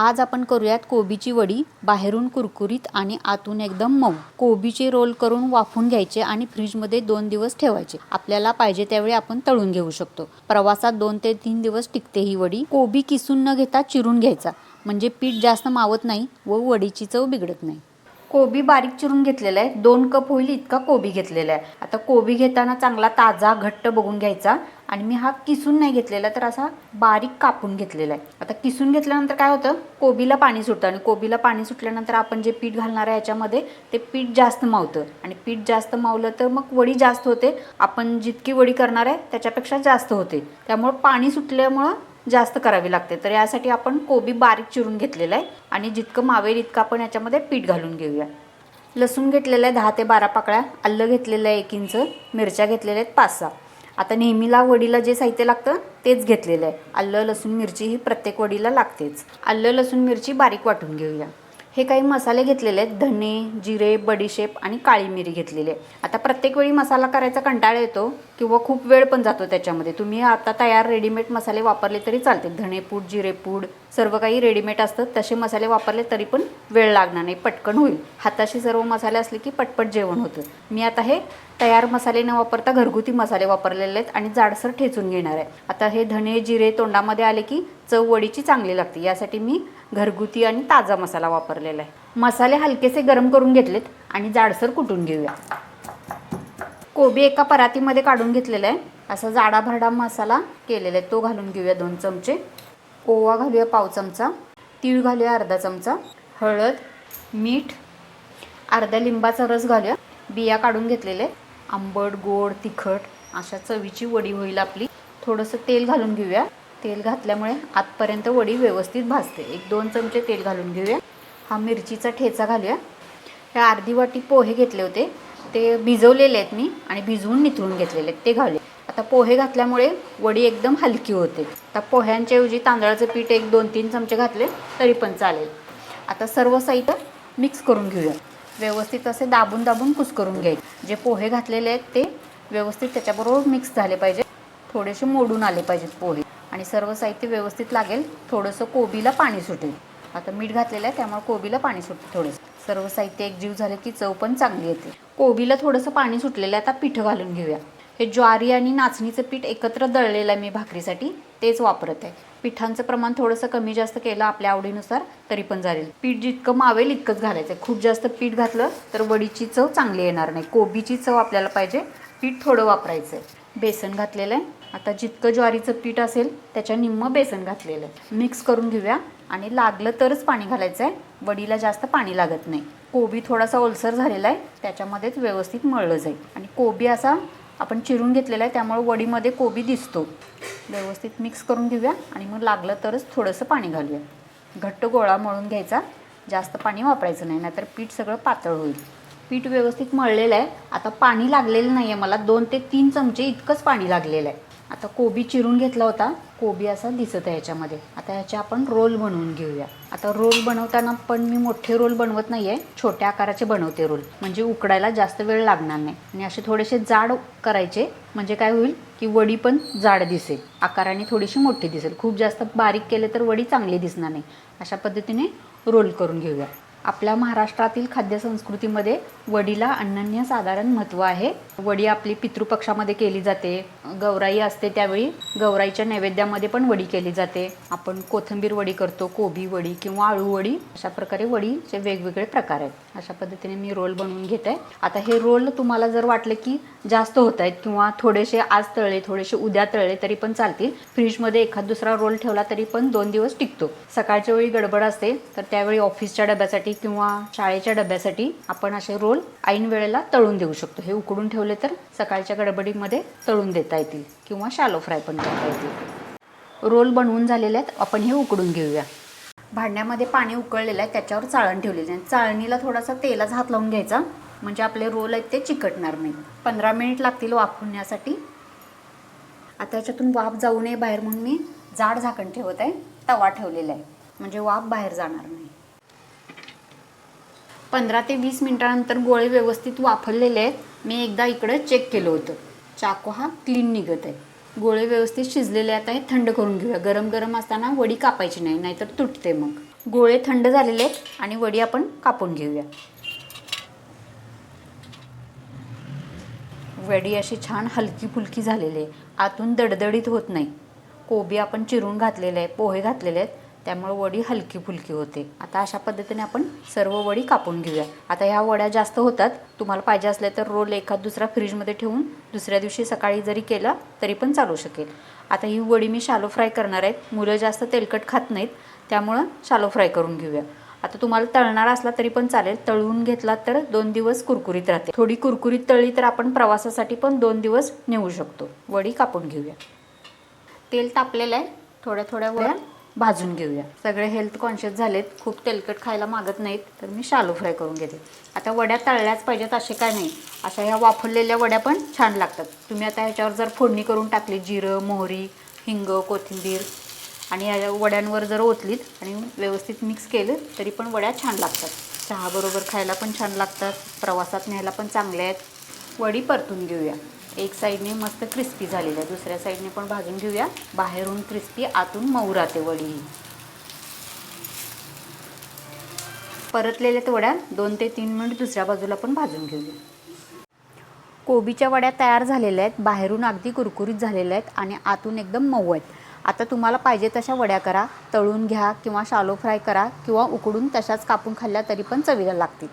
आज आपण करूयात कोबीची वडी बाहेरून कुरकुरीत आणि आतून एकदम मऊ. कोबीचे रोल करून वाफून घ्यायचे आणि फ्रीजमध्ये दोन दिवस ठेवायचे. आपल्याला पाहिजे त्यावेळी आपण तळून घेऊ शकतो. प्रवासात दोन ते तीन दिवस टिकते ही वडी. कोबी किसून न घेता चिरून घ्यायचा. म्हणजे पीठ जास्त मावत नाही व वडीची चव बिघडत नाही. कोबी बारीक चिरून घेतलेला आहे. दोन कप होईल इतका कोबी घेतलेला आहे. आता कोबी घेताना चांगला ताजा घट्ट बघून घ्यायचा. आणि मी हा किसून नाही घेतलेला तर असा बारीक कापून घेतलेला आहे. आता किसून घेतल्यानंतर काय होतं? कोबीला पाणी सुटतं. आणि कोबीला पाणी सुटल्यानंतर आपण जे पीठ घालणार आहे याच्यामध्ये ते पीठ जास्त मावतं. आणि पीठ जास्त मावलं तर मग वडी जास्त होते. आपण जितकी वडी करणार आहे त्याच्यापेक्षा जास्त होते. त्यामुळं पाणी सुटल्यामुळं जास्त करावी लागते. तर यासाठी आपण कोबी बारीक चिरून घेतलेलं आहे आणि जितकं मावेल इतकं आपण याच्यामध्ये पीठ घालून घेऊया. लसूण घेतलेलं आहे दहा ते बारा पाकळ्या आलं घेतलेलं आहे एक इंच मिरच्या घेतलेल्या आहेत पाच सहा. आता नेहमीला वडीला जे साहित्य लागतं तेच घेतलेलं आहे. आलं लसूण मिरची ही प्रत्येक वडीला लागतेच. आलं लसूण मिरची बारीक वाटून घेऊया. हे काही मसाले घेतलेले आहेत. धने जिरे बडीशेप आणि काळी मिरी घेतलेली आहे. आता प्रत्येक वेळी मसाला करायचा कंटाळा येतो किंवा खूप वेळ पण जातो त्याच्यामध्ये. तुम्ही आता तयार रेडीमेड मसाले वापरले तरी चालते धणेपूड जिरेपूड सर्व काही रेडीमेड असतं. तसे मसाले वापरले तरी पण वेळ लागणार नाही. पटकन होईल. हाताशी सर्व मसाले असले की पटपट जेवण होतं. मी आता हे तयार मसाले न वापरता घरगुती मसाले वापरलेले आहेत आणि जाडसर ठेचून घेणार आहे. आता हे धने जिरे तोंडामध्ये आले की चव वडीची चांगली लागते. यासाठी मी घरगुती आणि ताजा मसाला वापरलेला आहे. मसाले हलकेसे गरम करून घेतलेत आणि जाडसर कुटून घेऊया. कोबी एका परातीमध्ये काढून घेतलेला आहे. असा जाडाभरडा मसाला केलेला आहे. तो घालून घेऊया दोन चमचे. ओवा घालूया पाव चमचा. तीळ घालूया अर्धा चमचा. हळद मीठ अर्धा लिंबाचा रस घालूया. बिया काढून घेतलेले आंबट गोड तिखट अशा चवीची वडी होईल आपली. थोडंसं तेल घालून घेऊया. तेल घातल्यामुळे आतपर्यंत वडी व्यवस्थित भाजते. एक दोन चमचे तेल घालून घेऊया. हा मिरचीचा ठेचा घालूया. हे अर्धी वाटी पोहे घेतले होते. ते भिजवलेले आहेत मी आणि भिजवून निथळून घेतलेले आहेत. ते घालूया. आता पोहे घातल्यामुळे वडी एकदम हलकी होते. आता पोह्यांच्याऐवजी तांदळाचं पीठ एक दोन तीन चमचे घातले तरी पण चालेल. आता सर्व साहित्य मिक्स करून घेऊया. व्यवस्थित असे दाबून दाबून कुस्करून घ्यायचे. जे पोहे घातलेले आहेत ते व्यवस्थित त्याच्याबरोबर मिक्स झाले पाहिजे. थोडेसे मोडून आले पाहिजेत पोहे. आणि सर्व साहित्य व्यवस्थित लागेल थोडंसं कोबीला पाणी सुटेल. आता मीठ घातलेलं आहे त्यामुळे कोबीला पाणी सुटते थोडंसं. सर्व साहित्य एकजीव झालं की चव पण चांगली येते. कोबीला थोडंसं पाणी सुटलेलं आहे आता पिठं घालून घेऊया. हे ज्वारी आणि नाचणीचं पीठ एकत्र दळलेलं आहे मी भाकरीसाठी तेच वापरत आहे. पिठांचं प्रमाण थोडंसं कमी जास्त केलं आपल्या आवडीनुसार तरी पण चालेल. पीठ जितकं मावेल इतकंच घालायचं आहे. खूप जास्त पीठ घातलं तर वडीची चव चांगली येणार नाही. कोबीची चव आपल्याला पाहिजे. पीठ थोडं वापरायचं आहे बेसन घातलेलं आहे. आता जितकं ज्वारीचं पीठ असेल त्याच्या निम्म बेसन घातलेलं आहे. मिक्स करून घेऊया. आणि लागलं तरच पाणी घालायचं आहे वडीला जास्त पाणी लागत नाही. कोबी थोडासा ओलसर झालेला आहे. त्याच्यामध्येच व्यवस्थित मळलं जाईल. आणि कोबी असा आपण चिरून घेतलेला आहे त्यामुळे वडीमध्ये कोबी दिसतो. व्यवस्थित मिक्स करून घेऊया. आणि मग लागलं तरच थोडंसं पाणी घालूया. घट्ट गोळा मळून घ्यायचा. जास्त पाणी वापरायचं नाही नाहीतर पीठ सगळं पातळ होईल. पीठ व्यवस्थित मळलेलं आहे. आता पाणी लागलेलं नाही आहे मला. दोन ते तीन चमचे इतकंच पाणी लागलेलं आहे. आता कोबी चिरून घेतला होता. कोबी असा दिसत आहे याच्यामध्ये. आता ह्याचे आपण रोल बनवून घेऊया. आता रोल बनवताना पण मी मोठे रोल बनवत नाही आहे छोट्या आकाराचे बनवते रोल. म्हणजे उकडायला जास्त वेळ लागणार नाही. आणि असे थोडेसे जाड करायचे. म्हणजे काय होईल की वडी पण जाड दिसेल. आकाराने थोडीशी मोठी दिसेल. खूप जास्त बारीक केले तर वडी चांगली दिसणार नाही. अशा पद्धतीने रोल करून घेऊया. आपल्या महाराष्ट्रातील खाद्यसंस्कृतीमध्ये वडीला अनन्य साधारण महत्त्व आहे. वडी आपली पितृपक्षामध्ये केली जाते. गौराई असते त्यावेळी. गौराईच्या नैवेद्यामध्ये पण वडी केली जाते. आपण कोथिंबीर वडी करतो कोबी वडी किंवा आळू वडी. अशा प्रकारे वडीचे वेगवेगळे प्रकार आहेत. अशा पद्धतीने मी रोल बनवून घेत. आहे आता हे रोल तुम्हाला जर वाटलं की जास्त होत आहेत किंवा थोडेसे आज तळले थोडेसे उद्या तळले तरी पण चालतील. फ्रीजमध्ये एखाद दुसरा रोल ठेवला तरी पण दोन दिवस टिकतो. सकाळच्या वेळी गडबड असते तर त्यावेळी ऑफिसच्या डब्यासाठी किंवा शाळेच्या डब्यासाठी आपण असे रोल ऐन वेळेला तळून देऊ शकतो. हे उकडून ठेवले तर सकाळच्या गडबडीमध्ये तळून देता येतील किंवा शालो फ्राय पण करता येतील. रोल बनवून झालेले आहेत. आपण हे उकडून घेऊया. भांड्यामध्ये पाणी उकळलेलं आहे. त्याच्यावर चाळण ठेवलेली आहे. चाळणीला थोडासा तेलाचा हात लावून घ्यायचा. म्हणजे आपले रोल आहेत ते चिकटणार नाही पंधरा मिनिट लागतील वाफवण्यासाठी. आता याच्यातून वाफ जाऊ नये बाहेर म्हणून मी जाड झाकण ठेवत आहे. तवा ठेवलेला आहे. म्हणजे वाफ बाहेर जाणार नाही. पंधरा ते वीस मिनिटानंतर गोळे व्यवस्थित वापरलेले आहेत. मी एकदा इकडे चेक केलं होतं. चाकू हा क्लीन निघत आहे. गोळे व्यवस्थित शिजलेले आता हे थंड करून घेऊया. गरम गरम असताना वडी कापायची नाही नाहीतर तुटते मग. गोळे थंड झालेले आहेत आणि वडी आपण कापून घेऊया. वडी अशी छान हलकी फुलकी झालेली आहे. आतून दडदडीत होत नाही. कोबी आपण चिरून घातलेले आहे पोहे घातलेले आहेत. त्यामुळे वडी हलकी फुलकी होते. आता अशा पद्धतीने आपण सर्व वडी कापून घेऊया. आता ह्या वड्या जास्त होतात. तुम्हाला पाहिजे असल्या तर रोल एखाद दुसरा फ्रीजमध्ये ठेवून दुसऱ्या दिवशी सकाळी जरी केला तरी पण चालू शकेल. आता ही वडी मी शालो फ्राय करणार आहेत मुलं जास्त तेलकट खात नाहीत. त्यामुळं शालो फ्राय करून घेऊया. आता तुम्हाला तळणार असला तरी पण चालेल. तळून घेतला तर दोन दिवस कुरकुरीत राहते. थोडी कुरकुरीत तळली तर आपण प्रवासासाठी पण दोन दिवस नेऊ शकतो. वडी कापून घेऊया. तेल तापलेलं आहे. थोड्या थोड्या वड्या भाजून घेऊया. सगळे हेल्थ कॉन्शियस झालेत. खूप तेलकट खायला मागत नाहीत तर मी शालू फ्राय करून घेते. आता वड्या तळल्याच पाहिजेत असे काय नाही. अशा ह्या वाफरलेल्या वड्या पण छान लागतात. तुम्ही आता ह्याच्यावर जर फोडणी करून टाकली जिरं मोहरी हिंग कोथिंबीर आणि या वड्यांवर जर ओतलीत आणि व्यवस्थित मिक्स केलं तरी पण वड्या छान लागतात. चहाबरोबर खायला पण छान लागतात. प्रवासात न्यायला पण चांगल्या आहेत. वडी परतून घेऊया. एक साईडने मस्त क्रिस्पी झालेली आहे. दुसऱ्या साईडने पण भाजून घेऊया. बाहेरून क्रिस्पी आतून मऊ राहते वडी. ही परतलेल्या वड्या दोन ते तीन मिनिट दुसऱ्या बाजूला पण भाजून घेऊया. कोबीच्या वड्या तयार झालेल्या आहेत. बाहेरून अगदी कुरकुरीत झालेल्या आहेत आणि आतून एकदम मऊ आहेत. आता तुम्हाला पाहिजे तशा वड्या करा. तळून घ्या किंवा शालो फ्राय करा किंवा उकडून तशाच कापून खाल्ल्या तरी पण चवीला लागतील.